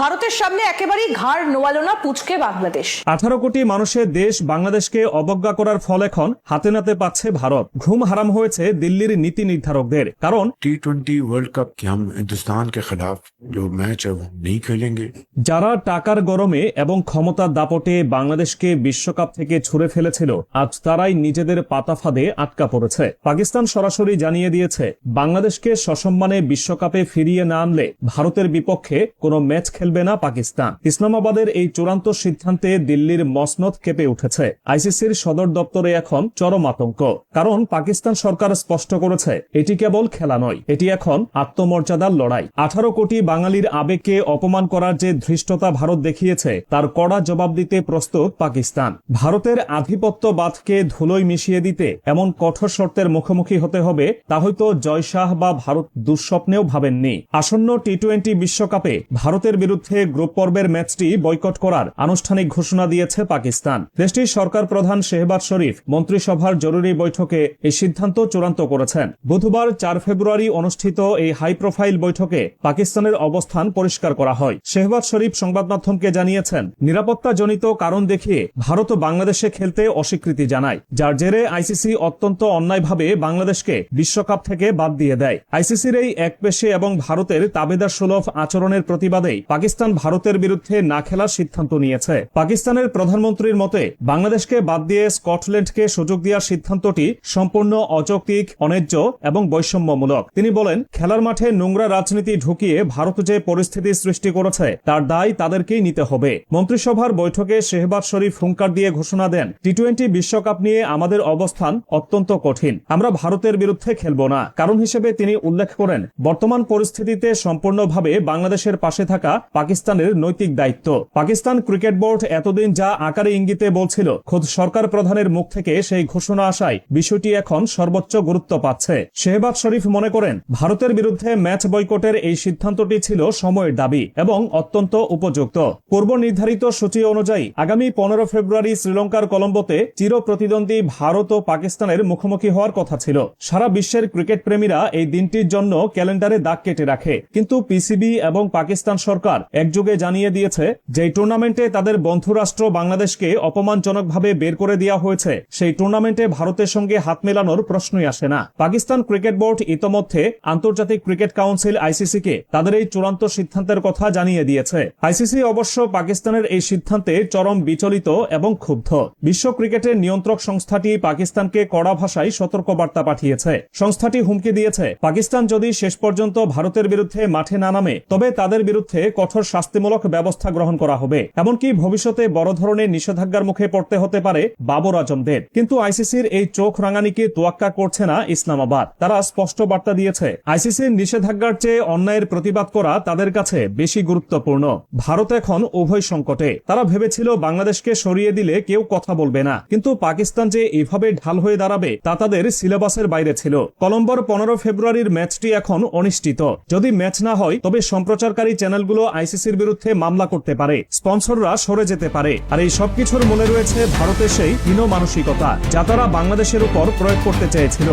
ভারতের সামনে একেবারেই ঘাড় নোয়ালো না পুচকে বাংলাদেশ। আঠারো কোটি মানুষের দেশ বাংলাদেশকে অবজ্ঞা করার ফল এখন হাতে নাতে পাচ্ছে ভারত। ঘুম হারাম হয়েছে দিল্লির নীতি নির্ধারকদের। কারণ? টি টোয়েন্টি ওয়ার্ল্ড কাপ কি হাম হিন্দুস্তান কে খিলাফ জো ম্যাচ নেই খেলেঙ্গে যারা টাকার গরমে এবং ক্ষমতা দাপটে বাংলাদেশকে বিশ্বকাপ থেকে ছুড়ে ফেলেছিল আজ তারাই নিজেদের পাতা ফাঁদে আটকা পড়েছে। পাকিস্তান সরাসরি জানিয়ে দিয়েছে বাংলাদেশকে সসম্মানে বিশ্বকাপে ফিরিয়ে না আনলে ভারতের বিপক্ষে কোনো ম্যাচ খেলে খেলবে না পাকিস্তান। ইসলামাবাদের এই চূড়ান্ত সিদ্ধান্তে দিল্লির মসনদ কেঁপে উঠেছে। আইসিসির সদর দপ্তরে এখন চরম আতঙ্ক। কারণ পাকিস্তান সরকার স্পষ্ট করেছে, এটি কেবল খেলা নয়, এটি এখন আত্মমর্যাদার লড়াই। আঠারো কোটি বাঙালির আবেগকে অপমান করার যে ধৃষ্টতা ভারত দেখিয়েছে, তার কড়া জবাব দিতে প্রস্তুত পাকিস্তান। ভারতের আধিপত্যবাদকে ধুলোয় মিশিয়ে দিতে এমন কঠোর শর্তের মুখোমুখি হতে হবে, তা হয়তো জয় শাহ বা ভারত দুঃস্বপ্নেও ভাবেননি। আসন্ন টি টোয়েন্টি বিশ্বকাপে ভারতের বিরুদ্ধে গ্রুপ পর্বের ম্যাচটি বয়কট করার আনুষ্ঠানিক ঘোষণা দিয়েছে পাকিস্তান। দেশটির সরকার প্রধান শেহবাজ শরীফ মন্ত্রিসভার জরুরি বৈঠকে এই সিদ্ধান্ত চূড়ান্ত করেছেন। বুধবার চার ফেব্রুয়ারি অনুষ্ঠিত এই হাই প্রোফাইল বৈঠকে পাকিস্তানের অবস্থান পরিষ্কার করা হয়। শেহবাজ শরীফ সংবাদ মাধ্যমকে জানিয়েছেন, নিরাপত্তাজনিত কারণ দেখিয়ে ভারত বাংলাদেশে খেলতে অস্বীকৃতি জানায়, যার জেরে আইসিসি অত্যন্ত অন্যায়ভাবে বাংলাদেশকে বিশ্বকাপ থেকে বাদ দিয়ে দেয়। আইসিসির এই একপেশে এবং ভারতের তাবেদার সুলভ আচরণের প্রতিবাদেই পাকিস্তান ভারতের বিরুদ্ধে না খেলার সিদ্ধান্ত নিয়েছে। পাকিস্তানের প্রধানমন্ত্রীর মতে, বাংলাদেশকে বাদ দিয়ে স্কটল্যান্ডকে সুযোগ দেওয়ার সিদ্ধান্তটি সম্পূর্ণ অযৌক্তিক, অন্যায্য এবং বৈষম্যমূলক। তিনি বলেন, খেলার মাঠে নোংরা রাজনীতি ঢুকিয়ে ভারত যে পরিস্থিতি সৃষ্টি করেছে, তার দায় তাদেরকেই নিতে হবে। মন্ত্রিসভার বৈঠকে শেহবাজ শরীফ হুঙ্কার দিয়ে ঘোষণা দেন টি টোয়েন্টি বিশ্বকাপ নিয়ে আমাদের অবস্থান অত্যন্ত কঠিন। আমরা ভারতের বিরুদ্ধে খেলব না। কারণ হিসেবে তিনি উল্লেখ করেন, বর্তমান পরিস্থিতিতে সম্পূর্ণভাবে বাংলাদেশের পাশে থাকা পাকিস্তানের নৈতিক দায়িত্ব। পাকিস্তান ক্রিকেট বোর্ড এতদিন যা আকারে ইঙ্গিতে বলছিল, খোদ সরকার প্রধানের মুখ থেকে সেই ঘোষণা আসায় বিষয়টি এখন সর্বোচ্চ গুরুত্ব পাচ্ছে। শেহবাজ শরীফ মনে করেন, ভারতের বিরুদ্ধে ম্যাচ বয়কটের এই সিদ্ধান্তটি ছিল সময়ের দাবি এবং অত্যন্ত উপযুক্ত। পূর্ব নির্ধারিত সূচি অনুযায়ী, আগামী পনেরো ফেব্রুয়ারি শ্রীলঙ্কার কলম্বোতে চির প্রতিদ্বন্দ্বী ভারত ও পাকিস্তানের মুখোমুখি হওয়ার কথা ছিল। সারা বিশ্বের ক্রিকেট প্রেমীরা এই দিনটির জন্য ক্যালেন্ডারে দাগ কেটে রাখে। কিন্তু পিসিবি এবং পাকিস্তান সরকার একযোগে জানিয়ে দিয়েছে যে টুর্নামেন্টে তাদের বন্ধুরাষ্ট্র বাংলাদেশকে অপমানজনকভাবে বের করে দেওয়া হয়েছে। সেই টুর্নামেন্টে ভারতের সঙ্গে হাত মেলানোর প্রশ্নই আসে না। পাকিস্তান ক্রিকেট বোর্ড ইতোমধ্যে আন্তর্জাতিক ক্রিকেট কাউন্সিল আইসিসি কে তাদের এই চূড়ান্ত সিদ্ধান্তের কথা জানিয়ে দিয়েছে। আইসিসি অবশ্য পাকিস্তানের এই সিদ্ধান্তে চরম বিচলিত এবং ক্ষুব্ধ। বিশ্ব ক্রিকেটের নিয়ন্ত্রক সংস্থাটি পাকিস্তানকে কড়া ভাষায় সতর্কবার্তা পাঠিয়েছে। সংস্থাটি হুমকি দিয়েছে, পাকিস্তান যদি শেষ পর্যন্ত ভারতের বিরুদ্ধে মাঠে না নামে, তবে তাদের বিরুদ্ধে কঠোর শাস্তিমূলক ব্যবস্থা গ্রহণ করা হবে। এমনকি ভবিষ্যতে বড় ধরনের নিষেধাজ্ঞার মুখে পড়তে হতে পারে বাবর আজমদের কিন্তু আইসিসির এই চোখ রাঙানিকে তোয়াক্কা করছে না ইসলামাবাদ। তারা স্পষ্ট বার্তা দিয়েছে, আইসিসির নিষেধাজ্ঞার চেয়ে অন্যায়ের প্রতিবাদ করা তাদের কাছে বেশি গুরুত্বপূর্ণ। ভারত এখন উভয় সংকটে। তারা ভেবেছিল বাংলাদেশকে সরিয়ে দিলে কেউ কথা বলবে না। কিন্তু পাকিস্তান যে এভাবে ঢাল হয়ে দাঁড়াবে, তা তাদের সিলেবাসের বাইরে ছিল। কলম্বোর পনেরো ফেব্রুয়ারির ম্যাচটি এখন অনিশ্চিত। যদি ম্যাচ না হয়, তবে সম্প্রচারকারী চ্যানেলগুলো আইসিসির বিরুদ্ধে মামলা করতে পারে, স্পন্সররা সরে যেতে পারে। আর এই সবকিছুর মনে রয়েছে ভারতের সেই হীন মানসিকতা যা তারা বাংলাদেশের উপর প্রয়োগ করতে চেয়েছিল।